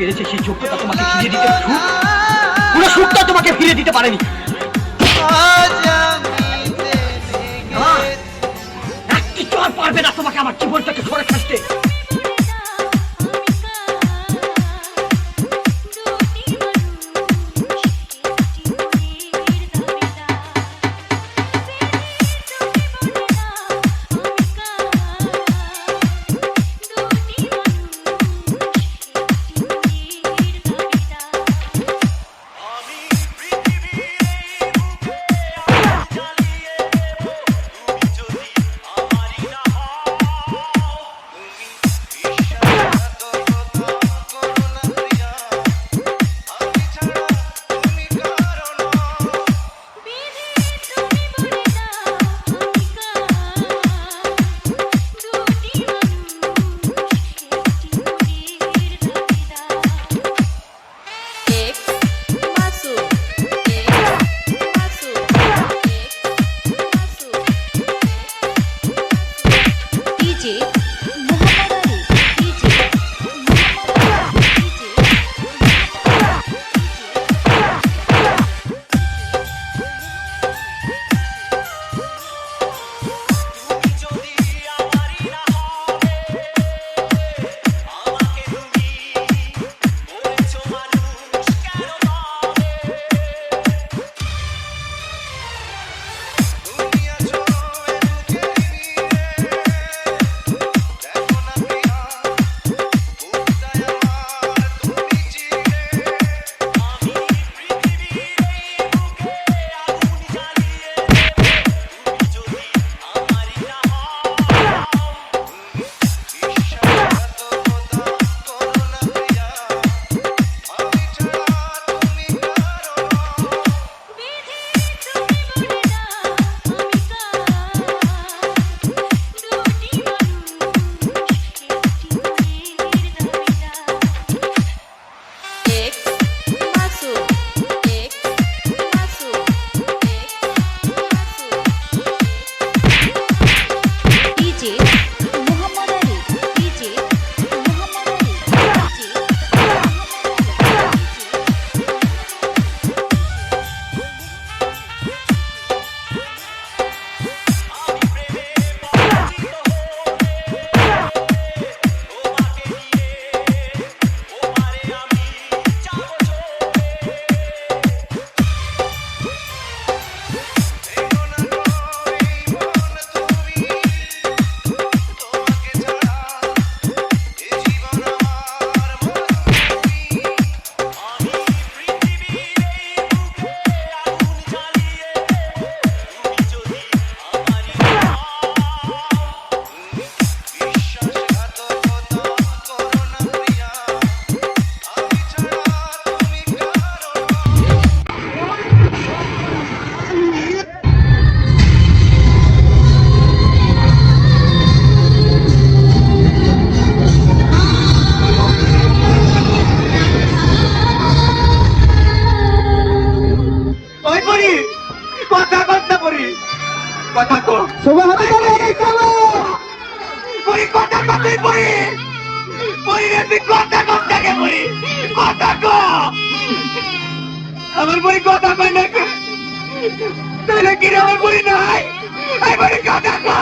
পেরেছে সেই যোগ্যতা তোমাকে ফিরে দিতে পুরো সুখটা তোমাকে ফিরে দিতে পারেনি। পারবে না তোমাকে আমার জীবন কথা কো। পরি কথা কথাই পরি। পরি রে তুই কথা কথা কে পরি? কথা কো। আমার পরি কথা কই না তাহলে কি রে আমার পরি নাই? এই পরি কথা কো।